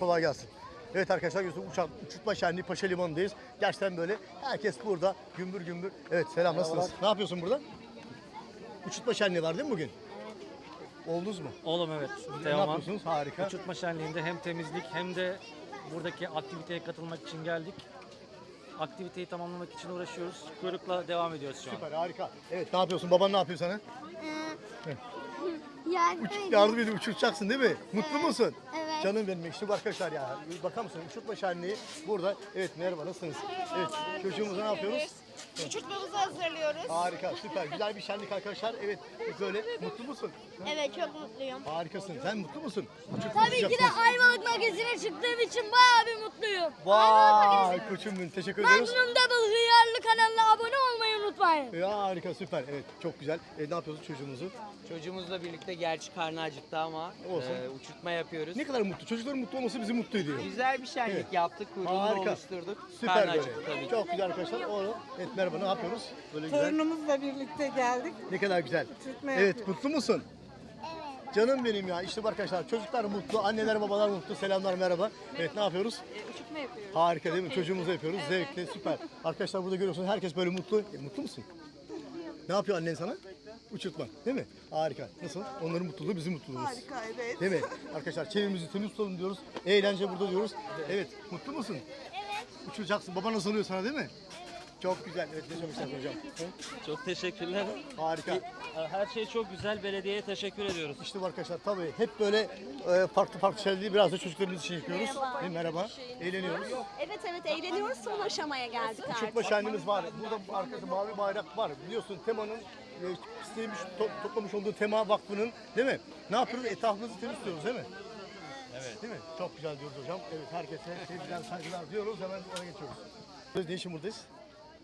Kolay gelsin. Evet arkadaşlar Yusuf Uçak, Uçurtma Şenliği Paşa Limanı'ndayız. Gerçekten böyle herkes burada gümbür gümbür. Evet selam nasılsınız? Ne yapıyorsun burada? Uçurtma Şenliği var değil mi bugün? Oldunuz mu? Oğlum evet. Ne Teoman. yapıyorsunuz? Harika. Uçurtma şenliğinde hem temizlik hem de buradaki aktiviteye katılmak için geldik. Aktiviteyi tamamlamak için uğraşıyoruz. Kuyrukla devam ediyoruz şu an. Süper harika. Evet ne yapıyorsun? Baban ne yapıyor sana? Yani Uç, yardım edip uçuracaksın değil mi? Mutlu musun? Evet. Canım benim bu arkadaşlar ya. Bakar mısın? Uçurtma Şenliği burada. Evet merhaba nasılsınız? Evet çocuğumuza ne yapıyoruz? Uçurtmamızı hazırlıyoruz. Harika süper. Güzel bir şenlik arkadaşlar. Evet böyle mutlu musun? Evet çok mutluyum. Harikasın. Sen mutlu musun? Uçurtma Tabii ki de. Ayvalık magazine çıktığım için bayağı bir mutluyum. Vay koçum benim teşekkür ediyoruz. Magnum Double Hıyarlı kanalına abone olmayı unutmayın. Ya harika süper evet çok güzel. E, ne yapıyoruz çocuğumuzu? Çocuğumuzla birlikte gerçi karnı acıktı ama Olsun. e, uçurtma yapıyoruz. Ne kadar mutlu. Çocukların mutlu olması bizi mutlu ediyor. Güzel bir şenlik Evet. yaptık, kuyruğunu Harika. oluşturduk. Süper karnı böyle. acıktı tabii ki. Çok güzel arkadaşlar. O, evet merhaba ne yapıyoruz? Böyle güzel. Torunumuzla birlikte geldik. Ne kadar güzel. Uçurtma Evet yapıyoruz. mutlu musun? Canım benim ya işte bu arkadaşlar çocuklar mutlu, anneler babalar mutlu. Selamlar merhaba. Evet ne yapıyoruz? Uçurtma yapıyoruz. Harika değil mi? Çocuğumuza yapıyoruz. Zevkli, süper. Arkadaşlar burada görüyorsunuz herkes böyle mutlu. E, mutlu musun? Ne yapıyor annen sana? Uçurtma değil mi? Harika. Nasıl? Onların mutluluğu bizim mutluluğumuz. Harika evet. Değil mi? Arkadaşlar çevremizi temiz tutalım diyoruz. Eğlence burada diyoruz. Evet. Mutlu musun? Evet. Uçuracaksın. Baban nasıl oluyor sana değil mi? Çok güzel. Evet söylemek istersin hocam? Çok teşekkürler. Harika. Her şey çok güzel. Belediyeye teşekkür ediyoruz. İşte bu arkadaşlar tabii hep böyle e, farklı farklı şeyler değil. Biraz da çocuklarımız için yapıyoruz. Merhaba. merhaba. Eğleniyoruz. Evet evet eğleniyoruz. Son aşamaya geldik artık. Uçurtma şenliğimiz var. Burada bu arkada mavi bayrak var. Biliyorsun temanın e, istemiş, to- toplamış olduğu tema vakfının değil mi? Ne yapıyoruz? Etrafımızı temiz tutuyoruz değil mi? Evet. Değil mi? Çok güzel diyoruz hocam. Evet herkese sevgiler, saygılar diyoruz. Hemen ona geçiyoruz. Biz ne için buradayız?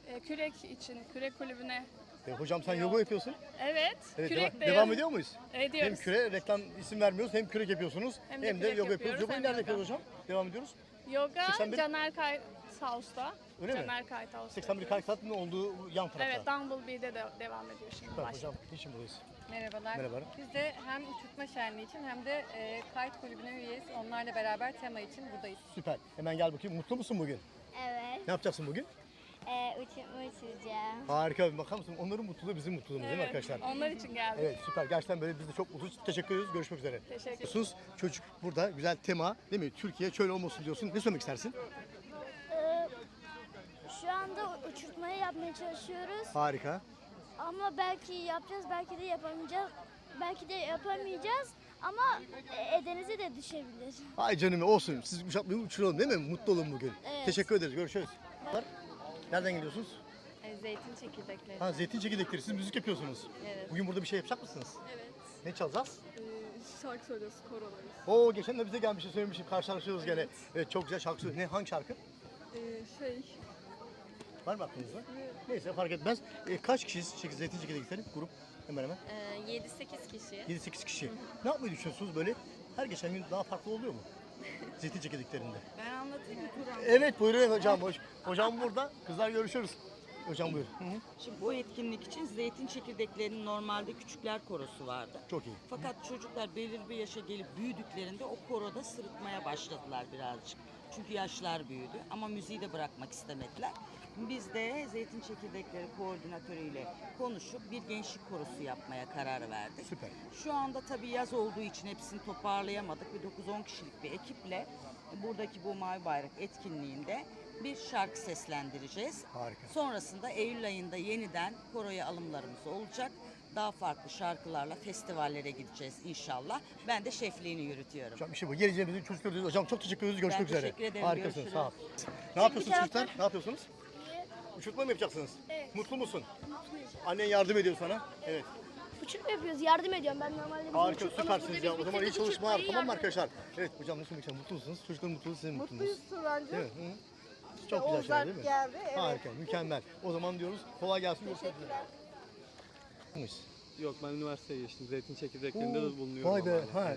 E, Kürek için, kürek kulübüne. E, hocam sen yoga yapıyorsun. Evet, Evet, kürek deva- de devam ediyor muyuz? ediyoruz. Hem küre reklam isim vermiyoruz hem kürek yapıyorsunuz hem, Hem de de kürek yoga yapıyoruz. yapıyoruz, Yogayı hem nerede yoga. yapıyoruz hocam? Devam ediyoruz. Yoga, 81 Caner Kaytaus'ta. Öyle mi? Caner Kaytaus'ta. 81 Kalkat'ın olduğu yan tarafta. Evet, Dumblebee'de de devam ediyor şimdi. Süper hocam. Niçin buradayız? Merhabalar. Merhabalar. Biz de hem uçurtma şenliği için hem de e, kayıt kulübüne üyeyiz. Onlarla beraber tema için buradayız. Süper. Hemen gel bakayım. Mutlu musun bugün? Evet. Ne yapacaksın bugün? Ee, uçurtma uçuracağım. Harika. bir Bakar mısın? Onların mutluluğu bizim mutluluğumuz değil mi arkadaşlar? onlar için geldik. Evet süper. Gerçekten böyle biz de çok mutluyuz. Teşekkür ediyoruz. Görüşmek üzere. Teşekkür Biliyorsunuz çocuk burada güzel tema değil mi? Türkiye şöyle olmasın diyorsun. Ne söylemek istersin? Ee, şu anda uçurtmayı yapmaya çalışıyoruz. Harika. Ama belki yapacağız, belki de yapamayacağız. Belki de yapamayacağız ama e, denize de düşebilir. Ay canım olsun. Siz uçakmayı uçuralım değil mi? Mutlu olun bugün. Evet. Teşekkür ederiz. Görüşürüz. Nereden geliyorsunuz? E, zeytin çekirdekleri. Ha zeytin çekirdekleri. Siz müzik yapıyorsunuz. Evet. Bugün burada bir şey yapacak mısınız? Evet. Ne çalacağız? şarkı söylüyoruz, korolarız. Oo geçen de bize gelmişti söylemişim. Karşılaşıyoruz gene. Evet çok güzel şarkı söylüyor. Ne hangi şarkı? şey, Var mı aklınızda? Neyse fark etmez. E, kaç kişiyiz çek- zeytin çekirdekleri? Grup hemen hemen. 7-8 kişi. 7-8 kişi. Ne yapmayı düşünüyorsunuz böyle? Her geçen gün daha farklı oluyor mu? Zeytin çekirdeklerinde. Ben anlatayım mı Kur'an? Evet buyurun hocam. Hoş. Hocam burada. Kızlar görüşürüz. Hocam buyur. Hı hı. Şimdi bu etkinlik için zeytin çekirdeklerinin normalde küçükler korosu vardı. Çok iyi. Fakat çocuklar belirli bir yaşa gelip büyüdüklerinde o koroda sırıtmaya başladılar birazcık. Çünkü yaşlar büyüdü ama müziği de bırakmak istemediler. Biz de zeytin çekirdekleri koordinatörüyle konuşup bir gençlik korosu yapmaya karar verdik. Süper. Şu anda tabii yaz olduğu için hepsini toparlayamadık. Bir 9-10 kişilik bir ekiple buradaki bu Mavi Bayrak etkinliğinde bir şarkı seslendireceğiz. Harika. Sonrasında Eylül ayında yeniden koroya alımlarımız olacak. Daha farklı şarkılarla festivallere gideceğiz inşallah. Ben de şefliğini yürütüyorum. Hocam işi bu. Geleceğimizi çocuklar. Hocam çok teşekkür ederiz. Görüşmek üzere. teşekkür ederim, Harikasınız. görüşürüz. Sağ ol. Ne yapıyorsunuz çocuklar? Ne yapıyorsunuz? Uçurtma mı yapacaksınız? Evet. Mutlu musun? Mutluyum. Annen yardım ediyor sana. Evet. Uçurtma yapıyoruz, yardım ediyorum. Ben normalde bizim Harika uçurtmamız süpersiniz burada ya. biz O zaman iyi bitirdik, çalışmalar. uçurtmayı Tamam mı yardım- arkadaşlar? Evet hocam nasıl mutlu Mutlu musunuz? Çocukların mutluluğu sizin mutluluğunuz. Mutluyuz Turancığım. Evet. Hı. Çok güzel şeyler değil mi? geldi. Evet. Harika, mükemmel. O zaman diyoruz kolay gelsin. Muyuz? Yok ben üniversiteye geçtim. Zeytin çekirdeklerinde de bulunuyorum. Vay be. Ha,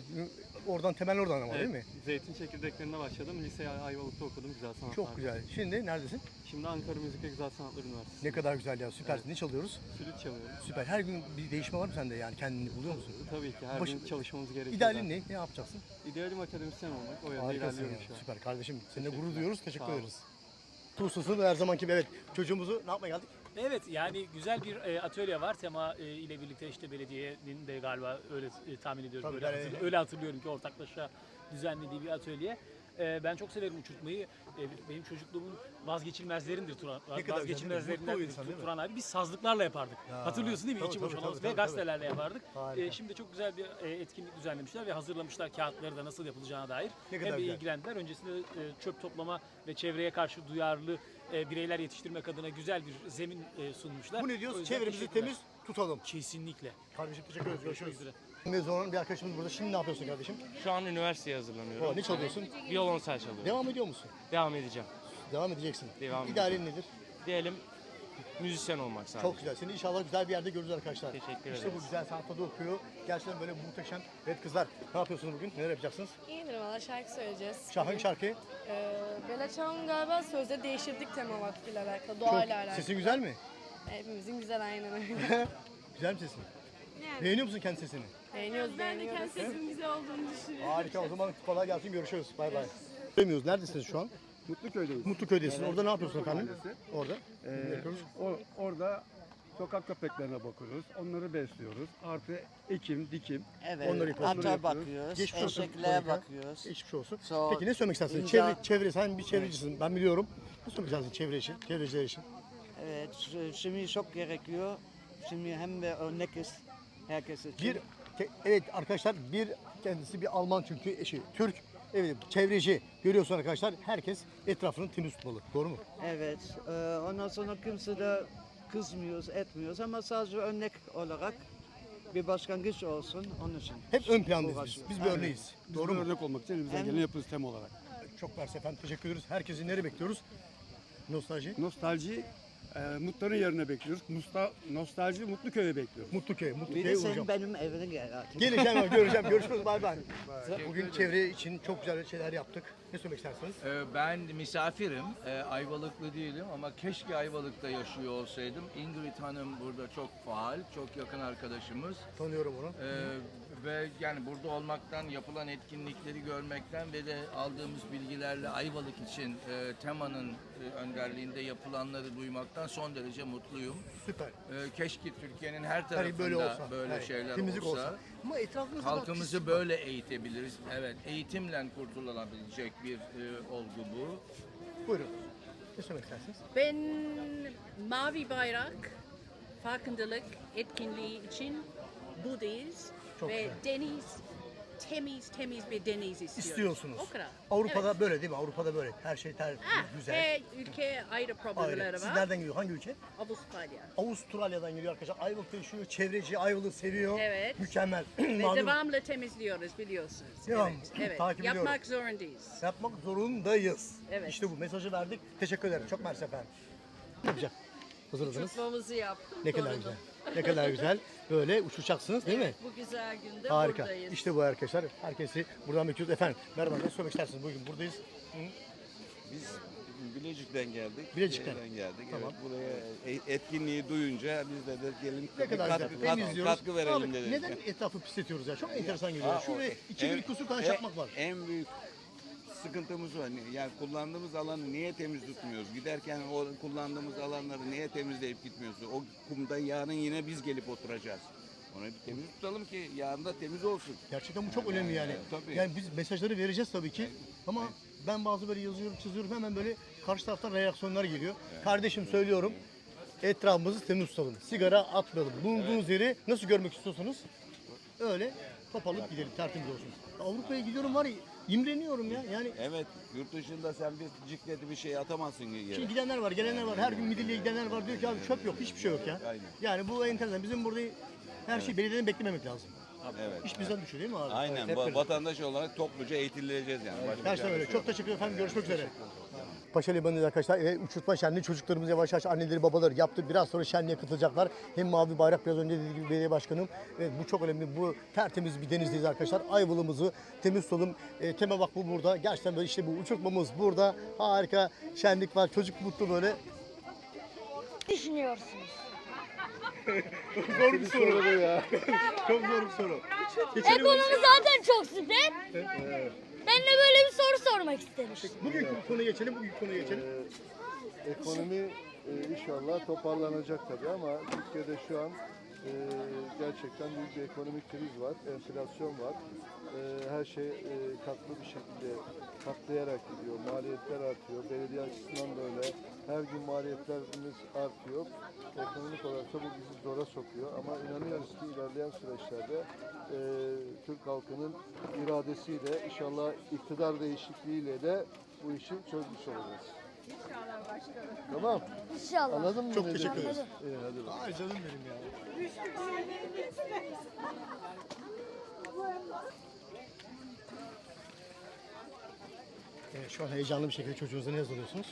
oradan temel oradan ama değil mi? Zeytin çekirdeklerinde başladım. Liseyi Ayvalık'ta okudum güzel sanatlar. Çok güzel. Şimdi neredesin? Şimdi Ankara Müzik ve Güzel Sanatlar Üniversitesi. Ne kadar güzel ya. Süpersin. Ne çalıyoruz? Flüt çalıyorum. Süper. Her gün bir değişme var mı sende yani? Kendini buluyor musun? Tabii ki her Baş- gün çalışmamız gerekiyor. İdealin zaten. ne? Ne yapacaksın? İdealim akademisyen olmak. O yönde Harikasın ilerliyorum ya. şu an. Süper kardeşim. Seninle gurur duyuyoruz. Teşekkür Sağ ol. ederiz. Tuzlusun her zamanki gibi evet. Çocuğumuzu ne yapmaya geldik? Evet yani güzel bir e, atölye var. Tema e, ile birlikte işte belediyenin de galiba öyle e, tahmin ediyorum. Tabii, öyle, ben- hatırlı- öyle hatırlıyorum ki ortaklaşa düzenlediği bir atölye. E, ben çok severim uçurtmayı. E, benim çocukluğumun vazgeçilmezlerindir Turan. Ne kadar vazgeçilmezlerinden güzel, mutlu insan değil mi? Turan abi. Biz sazlıklarla yapardık. Ya, Hatırlıyorsun değil mi? tabii, İçi tabii, tabii, ve tabii. gazetelerle yapardık. Harika. E, şimdi çok güzel bir e, etkinlik düzenlemişler ve hazırlamışlar kağıtları da nasıl yapılacağına dair. Ne kadar Hem de güzel. ilgilendiler. Öncesinde e, çöp toplama ve çevreye karşı duyarlı e, bireyler yetiştirmek adına güzel bir zemin e, sunmuşlar. Bu ne O diyoruz? yüzden Çevremizi teşekkürler. temiz tutalım. Kesinlikle. Kardeşim teşekkür ederiz. Görüşürüz. üzere. Mezun olan bir arkadaşımız burada. Şimdi ne yapıyorsun kardeşim? Şu an üniversiteye hazırlanıyorum. O, ne çalıyorsun? Violonsel çalıyorum. Devam ediyor musun? Devam edeceğim. Devam edeceksin. Devam İdealin nedir? Diyelim müzisyen olmak sadece. Çok güzel. Seni inşallah güzel bir yerde görürüz arkadaşlar. Teşekkür İşte ederiz. bu güzel sanatta okuyor. Gerçekten böyle muhteşem. Evet kızlar ne yapıyorsunuz bugün? Neler yapacaksınız? İyidir valla şarkı söyleyeceğiz. Şahın şarkı. Ee, Bella Ciao'nun galiba sözde değiştirdik tema vaktiyle alakalı, doğayla alakalı. Sesin güzel mi? Hepimizin güzel aynen öyle. güzel mi sesin? Beğeniyor musun kendi sesini? beğeniyoruz, beğeniyoruz. sesim güzel olduğunu düşünüyorum. Harika. O zaman kolay gelsin. Görüşürüz. Bay bay. Bilmiyoruz. Neredesiniz şu an? Mutluköy'deyiz. Mutluköy'desin. Orada ne yapıyorsun efendim? Orada. Ee, o, orada sokak köpeklerine bakıyoruz. Onları besliyoruz. Artı ekim, dikim. Evet. Onları yapıyoruz. Ata bakıyoruz. Geçmiş olsun. eşeklere Monika. bakıyoruz. Geçmiş olsun. Sonra Peki ne söylemek istersin? imza- Çevre, çevre, sen bir çevrecisin. Ben biliyorum. Ne söylemek istersin çevre için, çevreciler için? Evet, şimdi çok gerekiyor. Şimdi hem de örnekiz herkes için. Bir, evet arkadaşlar bir kendisi bir Alman çünkü eşi Türk. Evet çevreci görüyorsun arkadaşlar herkes etrafını temiz tutmalı. Doğru mu? Evet, e, ondan sonra kimse de kızmıyoruz, etmiyoruz ama sadece örnek olarak bir başlangıç olsun onun için. Hep ön plandayız biz. Bir Evet. örneğiz. Biz Doğru bir mu? örnek olmak için elimizden Hem- geleni yapıyoruz tema olarak. Çok mersi efendim. Teşekkür ediyoruz. Herkesi nereye bekliyoruz? Nostalji. Nostalji e, Mutlu'nun yerine bekliyoruz. Musta, nostalji Mutluköy'e bekliyoruz. Mutluköy. Bir Mutluköy'e de sen uğrayacağım. benim evine gel artık. Geleceğim, göreceğim. Görüşürüz. Bay bay. Bugün çevre için çok güzel şeyler yaptık. Ne söylemek istersiniz? Ee, Ben misafirim, Ee, Ayvalıklı değilim ama keşke Ayvalık'ta yaşıyor olsaydım. Ingrid Hanım burada çok faal, çok yakın arkadaşımız. Tanıyorum onu. Ee, ve yani burada olmaktan, yapılan etkinlikleri görmekten ve de aldığımız bilgilerle Ayvalık için e, temanın e, önderliğinde yapılanları duymaktan son derece mutluyum. Süper. Ee, keşke Türkiye'nin her Hani tarafında böyle olsa. böyle hani şeyler temizlik olsa. olsa. Ama etrafımızda da Halkımızı pislik var. böyle eğitebiliriz. Evet, eğitimle kurtulabilecek bir e, olgu bu. Buyurun. Ne söylemek istersiniz? Ben Mavi Bayrak farkındalık etkinliği için buradayız Çok ve güzel. deniz temiz temiz bir deniz istiyoruz. İstiyorsunuz. O kadar. Avrupa'da Evet. böyle değil mi? Avrupa'da böyle. Her şey ter, Ah, güzel. Her ülke ayrı problemleri Ayrı. Siz var. nereden geliyor? Hangi ülke? Avustralya. Avustralya'dan geliyor arkadaşlar. Ayvalık'ta yaşıyor. Çevreci Ayvalık'ı seviyor. Evet. Mükemmel. Ve Malum devamlı temizliyoruz biliyorsunuz. Devam. Evet, evet. Takip ediyorum. Yapmak zorundayız. Yapmak zorundayız. Evet. İşte bu mesajı verdik. Teşekkür ederim. Çok mersi efendim. Ne yapacak? Hazırladınız. Uçurtmamızı yaptık. Ne kadar güzel. Ne kadar güzel. Böyle uçacaksınız değil mi? Bu güzel günde Harika. buradayız. İşte bu arkadaşlar. Herkesi buradan bekliyoruz. Efendim merhaba ne söylemek istersiniz? Bugün buradayız. Biz Bilecik'ten geldik. Bilecik'ten. Şeyden geldik. Tamam. Evet, buraya e- etkinliği duyunca biz de dedik gelin Ne bir kadar katkı, güzel. katkı, Temizliyoruz. katkı verelim Abi, dedik. neden etrafı pisletiyoruz ya? Çok enteresan geliyor. Şuraya iki bir kusur taş en- yapmak var. En büyük sıkıntımız. Hani Yani kullandığımız alanı niye temiz tutmuyoruz? Giderken o kullandığımız alanları niye temizleyip gitmiyoruz? O kumda yarın yine biz gelip oturacağız. Onu bir temiz tutalım ki yarın da temiz olsun. Gerçekten bu çok önemli yani. Evet, tabii. Yani biz mesajları vereceğiz tabii ki. Ama ben bazı böyle yazıyorum, çiziyorum hemen böyle karşı taraftan reaksiyonlar geliyor. Kardeşim söylüyorum. Etrafımızı temiz tutalım. Sigara atmayalım. Bulunduğunuz yeri nasıl görmek istiyorsunuz? Öyle topalıp gidelim, tertemiz olsun. Avrupa'ya gidiyorum var ya, imreniyorum ya. Yani Evet, yurt dışında sen bir cikleti bir şey atamazsın yere. Şimdi gidenler var, gelenler var. Her gün Midilli'ye gidenler var. Diyor ki abi çöp yok, hiçbir şey yok ya. Aynen. Yani bu enteresan. Bizim burada her şeyi belediyeden beklememek lazım. Evet. İş bizden düşüyor değil mi abi? Aynen. Va- vatandaş olarak topluca eğitileceğiz yani. Başka bir Gerçekten şey öyle. yok. Çok teşekkür ederim efendim. Görüşmek üzere. Paşa Limanı'nda arkadaşlar ve uçurtma şenliği çocuklarımız yavaş yavaş anneleri babaları yaptı. Biraz sonra şenliğe katılacaklar. Hem mavi bayrak biraz önce dediğim gibi belediye başkanım. Evet bu çok önemli. Bu tertemiz bir denizdeyiz arkadaşlar. Ayvalık'ımızı temiz tutalım. E, Tema Vakfı burada. Gerçekten böyle işte bu uçurtmamız burada. Harika şenlik var. Çocuk mutlu böyle. Düşünüyorsunuz. zor bir soru. çok zor bir soru. Ekonomi zaten çok süper. Ben de böyle bir soru sormak istedim. Bugün konuya geçelim. Bugün konuya geçelim. Ekonomi e, inşallah toparlanacak tabii ama Türkiye'de şu an e, gerçekten büyük bir ekonomik kriz var, enflasyon var. E, her şey e, katlı bir şekilde katlayarak gidiyor, maliyetler artıyor, belediye açısından da öyle. Her gün maliyetlerimiz artıyor. Ekonomik olarak da bu bizi zora sokuyor ama inanıyoruz ki ilerleyen süreçlerde e, Türk halkının iradesiyle inşallah iktidar değişikliğiyle de bu işi çözmüş olacağız. Tamam. İnşallah. Anladın mı? Çok ne teşekkür ederiz. İyi hadi bakalım. Ay canım benim ya. Şu an heyecanlı bir şekilde çocuğunuza ne hazırlıyorsunuz?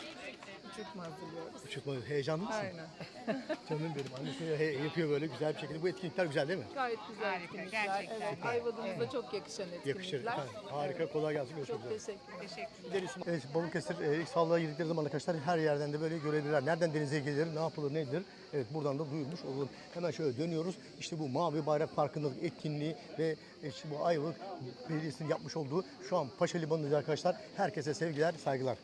Uçurtma hazırlıyoruz. Uçurtma heyecanlı mısın? Aynen. Canım benim. Annesi he- yapıyor böyle güzel bir şekilde. Bu etkinlikler güzel değil mi? Gayet güzel etkinlikler. Evet, Ayvalık'ımıza çok yakışan etkinlikler. Yakışır. efendim. Harika. Kolay gelsin. Görüşmek Çok üzere. teşekkür ederim. Gideriz. Evet Balıkesir e, ilk sağlığa girdikleri zaman arkadaşlar her yerden de böyle görebilirler. Nereden denize gelir, ne yapılır, ne edilir? Evet buradan da duyurmuş olalım. Hemen şöyle dönüyoruz. İşte bu Mavi Bayrak Farkındalık etkinliği ve e, işte bu Ayvalık Belediyesi'nin yapmış olduğu şu an Paşa Limanı'nda arkadaşlar. Herkese sevgiler, saygılar.